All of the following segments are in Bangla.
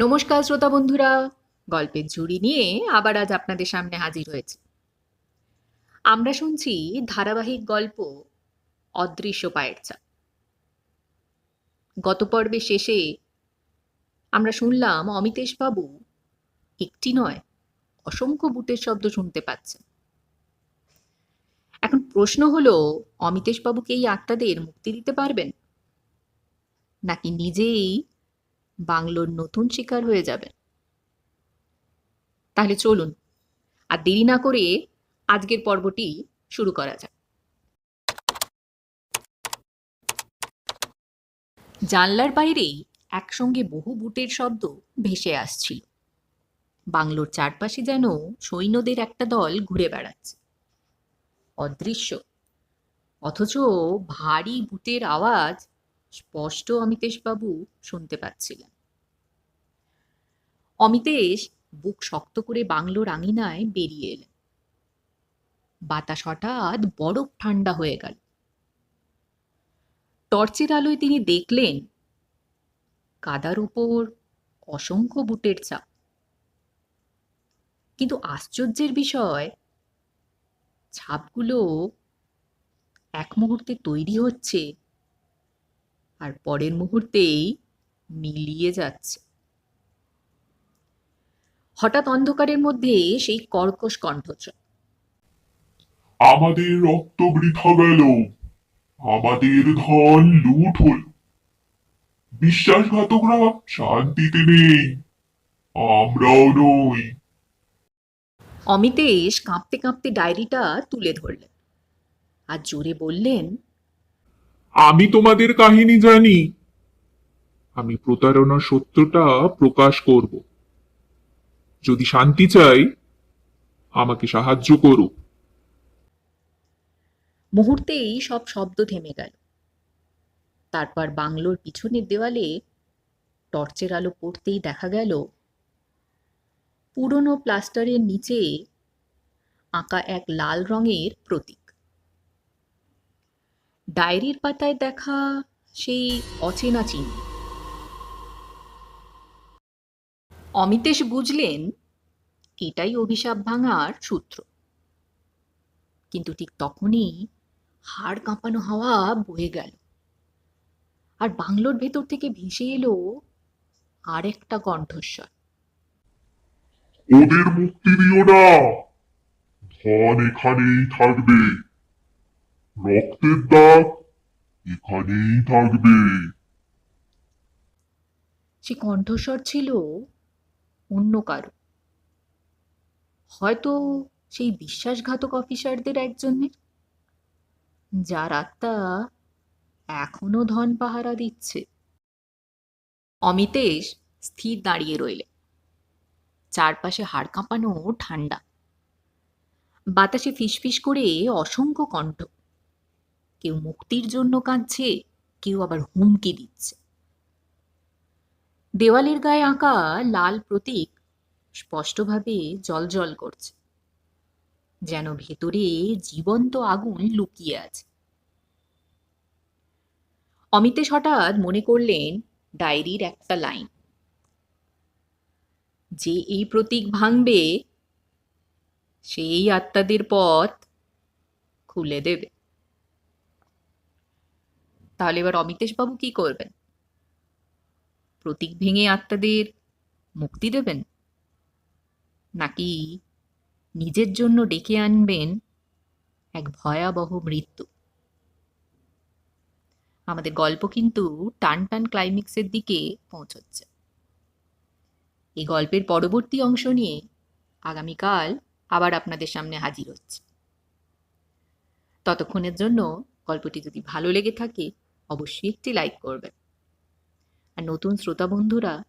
নমস্কার, শ্রোতা বন্ধুরা। গল্পের ঝুড়ি নিয়ে আবার আজ আপনাদের সামনে হাজির হয়েছে। আমরা শুনছি ধারাবাহিক গল্প অদৃশ্য পায়ের ছাপ। গত পর্বে শেষে আমরা শুনলাম অমিতেশ বাবু একটি নয়, অসংখ্য বুটের শব্দ শুনতে পাচ্ছেন। এখন প্রশ্ন হলো, অমিতেশ বাবুকে এই আত্মাদের মুক্তি দিতে পারবেন? নাকি নিজেই বাংলোর নতুন শিকার হয়ে যাবেন তাহলে চলুন, আর দেরি না করে আজকের পর্বটি শুরু করা যাক। জানলার বাইরেই একসঙ্গে বহু বুটের শব্দ ভেসে আসছিল। বাংলোর চারপাশে যেন সৈন্যদের একটা দল ঘুরে বেড়াচ্ছে। অদৃশ্য, অথচ ভারী বুটের আওয়াজ স্পষ্ট অমিতেশবাবু শুনতে পাচ্ছিলেন। অমিতেশ বুক শক্ত করে বাংলোর আঙিনায় বেরিয়ে এলেন। বাতাস হঠাৎ বরফ ঠান্ডা হয়ে গেল। টর্চের আলোয় তিনি দেখলেন, কাদার উপর অসংখ্য বুটের চাপ কিন্তু আশ্চর্যের বিষয়, ছাপগুলো এক মুহূর্তে তৈরি হচ্ছে আর পরের মুহূর্তেই মিলিয়ে যাচ্ছে। হঠাৎ অন্ধকারের মধ্যে সেই কর্কশ কণ্ঠস্বর। আমাদের রক্ত বৃথা গেল। আমাদের ধন লুট হল। বিশ্বাসঘাতকরা শান্তিতে নেই। আমরাও নই। অমিতেশ কাঁপতে কাঁপতে ডায়েরিটা তুলে ধরলেন। আর জোরে বললেন আমি তোমাদের কাহিনী জানি। আমি প্রতারণার সত্যটা প্রকাশ করব। যদি শান্তি চাই, আমাকে সাহায্য করো। মুহূর্তেই সব শব্দ থেমে গেল। তারপর বাংলোর পিছনের দেওয়ালে টর্চের আলো পড়তেই দেখা গেল, পুরনো প্লাস্টারের নিচে আঁকা এক লাল রঙের প্রতীক। ডায়েরির পাতায় দেখা সেই অচেনা চিহ্ন অমিতেশ বুঝলেন, এটাই অভিশাপ ভাঙার সূত্র। কিন্তু ঠিক তখনই হাড় কাঁপানো হাওয়া বয়ে গেল। আর বাংলোর ভেতর থেকে ভেসে এলো আর একটা কণ্ঠস্বর। ওদের মুক্তি দিও না। ধন এখানেই থাকবে। রক্তের দাগ এখানেই থাকবে। সে কণ্ঠস্বর ছিল অন্য কারও। হয়তো সেই বিশ্বাসঘাতক অফিসারদের একজনের, যার আত্মা এখনও ধন পাহারা দিচ্ছে। অমিতেশ স্থির দাঁড়িয়ে রইলেন চারপাশে হাড় কাঁপানো ঠান্ডা। বাতাসে ফিসফিস করে অসংখ্য কণ্ঠ। কেউ মুক্তির জন্য কাঁদছে, কেউ আবার হুমকি দিচ্ছে। দেওয়ালের গায়ে আঁকা লাল প্রতীক স্পষ্টভাবে জলজল করছে, যেন ভেতরে জীবন্ত আগুন লুকিয়ে আছে। অমিতেশ হঠাৎ মনে করলেন, ডায়েরির একটা লাইন। যে এই প্রতীক ভাঙবে, সেই আত্মাদের পথ খুলে দেবে। তাহলে এবার অমিতেশ বাবু কি করবেন? প্রতীক ভেঙে আত্মাদের মুক্তি দেবেন? নাকি নিজের জন্য ডেকে আনবেন এক ভয়াবহ মৃত্যু? আমাদের গল্প কিন্তু টান টান ক্লাইম্যাক্সের দিকে পৌঁছচ্ছে। এই গল্পের পরবর্তী অংশ নিয়ে আগামীকাল আবার আপনাদের সামনে হাজির হচ্ছে। ততক্ষণের জন্য গল্পটি যদি ভালো লেগে থাকে অবশ্যই একটি লাইক করবেন। আর নতুন শ্রোতা বন্ধুরা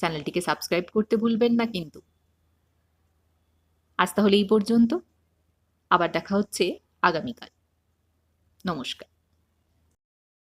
চ্যানেলটিকে সাবস্ক্রাইব করতে ভুলবেন না কিন্তু। আজ তাহলে এই পর্যন্ত। আবার দেখা হচ্ছে আগামীকাল। নমস্কার।